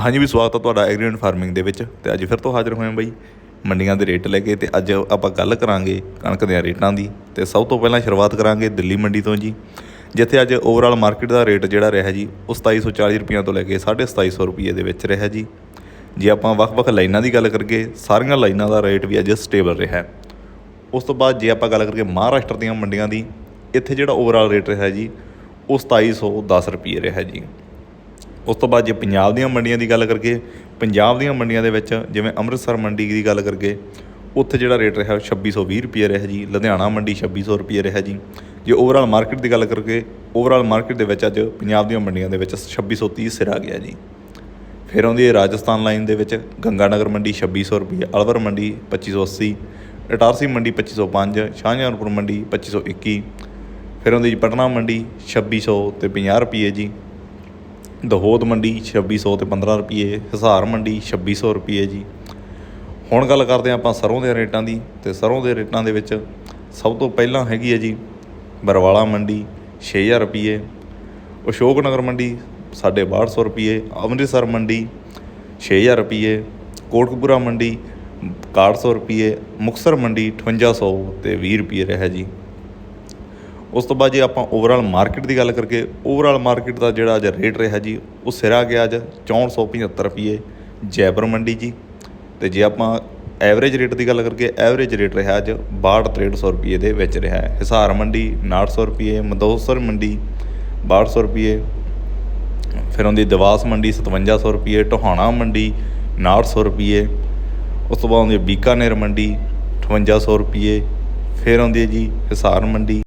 ਹਾਂਜੀ ਵੀ ਸਵਾਗਤ ਹੈ ਤੁਹਾਡਾ ਐਗਰੀ ਫਾਰਮਿੰਗ ਦੇ ਵਿੱਚ। ਤੇ ਅੱਜ ਫਿਰ ਤੋਂ ਹਾਜ਼ਰ ਹੋਏ ਹਾਂ ਬਾਈ। ਮੰਡੀਆਂ ਦੇ ਰੇਟ ਲੈ ਕੇ ਤੇ ਅੱਜ ਆਪਾਂ ਗੱਲ ਕਰਾਂਗੇ ਕਣਕ ਦੇ ਰੇਟਾਂ ਦੀ। ਤੇ ਸਭ ਤੋਂ ਪਹਿਲਾਂ ਸ਼ੁਰੂਆਤ ਕਰਾਂਗੇ ਦਿੱਲੀ ਮੰਡੀ ਤੋਂ ਜੀ। ਜਿੱਥੇ ਅੱਜ ਓਵਰਆਲ ਮਾਰਕੀਟ ਦਾ ਰੇਟ ਜਿਹੜਾ ਰਿਹਾ ਜੀ, ਉਹ 2740 ਰੁਪਈਆਂ ਤੋਂ ਲੈ ਕੇ 2750 ਰੁਪਏ ਦੇ ਵਿੱਚ ਰਿਹਾ ਜੀ। ਜੇ ਆਪਾਂ ਵੱਖ-ਵੱਖ ਲਾਈਨਾਂ ਦੀ ਗੱਲ ਕਰੀਏ, ਸਾਰੀਆਂ ਲਾਈਨਾਂ ਦਾ ਰੇਟ ਵੀ ਅੱਜ ਸਟੇਬਲ ਰਿਹਾ। ਉਸ ਤੋਂ ਬਾਅਦ ਜੇ ਆਪਾਂ ਗੱਲ ਕਰੀਏ ਮਹਾਰਾਸ਼ਟਰ ਦੀਆਂ ਮੰਡੀਆਂ ਦੀ, ਇੱਥੇ ਜਿਹੜਾ ਓਵਰਆਲ ਰੇਟ ਰਿਹਾ ਜੀ, ਉਹ 2710 ਰੁਪਏ ਰਿਹਾ ਜੀ। ਉਸ ਤੋਂ ਬਾਅਦ ਜੇ ਪੰਜਾਬ ਦੀਆਂ ਮੰਡੀਆਂ ਦੀ ਗੱਲ ਕਰੀਏ ਪੰਜਾਬ ਦੀਆਂ ਮੰਡੀਆਂ ਦੇ ਵਿੱਚ ਜਿਵੇਂ ਅੰਮ੍ਰਿਤਸਰ ਮੰਡੀ ਦੀ ਗੱਲ ਕਰੀਏ ਉੱਥੇ ਜਿਹੜਾ ਰੇਟ ਰਿਹਾ ਉਹ 2620 ਰੁਪਏ ਰਿਹਾ ਜੀ, ਲੁਧਿਆਣਾ ਮੰਡੀ 2600 ਰੁਪਏ ਰਿਹਾ ਜੀ। ਜੇ ਓਵਰਆਲ ਮਾਰਕੀਟ ਦੀ ਗੱਲ ਕਰੀਏ ਓਵਰਆਲ ਮਾਰਕੀਟ ਦੇ ਵਿੱਚ ਅੱਜ ਪੰਜਾਬ ਦੀਆਂ ਮੰਡੀਆਂ ਦੇ ਵਿੱਚ 2630 ਸਿਰ ਆ ਗਿਆ ਜੀ। ਫਿਰ ਆਉਂਦੀ ਹੈ ਰਾਜਸਥਾਨ ਲਾਈਨ ਦੇ ਵਿੱਚ, ਗੰਗਾਨਗਰ ਮੰਡੀ 2600 ਰੁਪਏ, ਅਲਵਰ ਮੰਡੀ 2580 ਇਟਾਰਸੀ ਮੰਡੀ 2505 ਸ਼ਾਹਜਹਾਨਪੁਰ ਮੰਡੀ 2521 ਫਿਰ ਆਉਂਦੀ ਜੀ ਪਟਨਾ ਮੰਡੀ 2600 ਤੇ 50 ਰੁਪਏ ਜੀ। ਦਹੋਦ ਮੰਡੀ 2600 ਤੇ 15 ਰੁਪਏ ਹਿਸਾਰ ਮੰਡੀ 2600 ਰੁਪਏ ਜੀ। ਹੁਣ ਗੱਲ ਕਰਦੇ ਹਾਂ ਆਪਾਂ ਸਰੋਂ ਦੇ ਰੇਟਾਂ ਦੀ ਤੇ ਸਰੋਂ ਦੇ ਰੇਟਾਂ ਦੇ ਵਿੱਚ ਸਭ ਤੋਂ ਪਹਿਲਾਂ ਹੈਗੀ ਹੈ ਜੀ ਬਰਵਾਲਾ ਮੰਡੀ 6000 ਰੁਪਏ ਅਸ਼ੋਕ ਨਗਰ ਮੰਡੀ 6250 ਰੁਪਏ, ਅੰਮ੍ਰਿਤਸਰ ਮੰਡੀ 6000 ਰੁਪਏ, ਕੋਟਕਪੂਰਾ ਮੰਡੀ 6100 ਰੁਪਏ ਮੁਕਸਰ ਮੰਡੀ 5800 ਤੇ 20 ਰੁਪਏ ਰਿਹਾ ਜੀ। ਉਸ ਤੋਂ ਬਾਅਦ ਜੇ ਆਪਾਂ ਓਵਰਆਲ ਮਾਰਕੀਟ ਦੀ ਗੱਲ ਕਰਕੇ ਓਵਰਆਲ ਮਾਰਕੀਟ ਦਾ ਜਿਹੜਾ ਅੱਜ ਰੇਟ ਰਿਹਾ ਜੀ, ਉਹ ਸਿਰਾ ਗਿਆ ਅੱਜ 6475 ਰੁਪਏ ਜੈਪੁਰ ਮੰਡੀ ਜੀ। ਤੇ ਜੇ ਆਪਾਂ ਐਵਰੇਜ ਰੇਟ ਦੀ ਗੱਲ ਕਰਕੇ ਐਵਰੇਜ ਰੇਟ ਰਿਹਾ ਅੱਜ 62 ਰੁਪਏ ਦੇ ਵਿੱਚ ਰਿਹਾ ਹੈ। ਹਿਸਾਰ ਮੰਡੀ 900 ਰੁਪਏ ਮਦੋਸਰ ਮੰਡੀ 6200 ਰੁਪਏ ਫਿਰ ਆਉਂਦੀ ਦਵਾਸ ਮੰਡੀ 5700 ਰੁਪਏ ਟੋਹਾਣਾ ਮੰਡੀ 900 ਰੁਪਏ ਉਸ ਤੋਂ ਬਾਅਦ ਆਉਂਦੀ ਹੈ ਬੀਕਾਨੇਰ ਮੰਡੀ 5800 ਰੁਪਏ ਫਿਰ ਆਉਂਦੀ ਹੈ ਜੀ ਹਿਸਾਰ ਮੰਡੀ।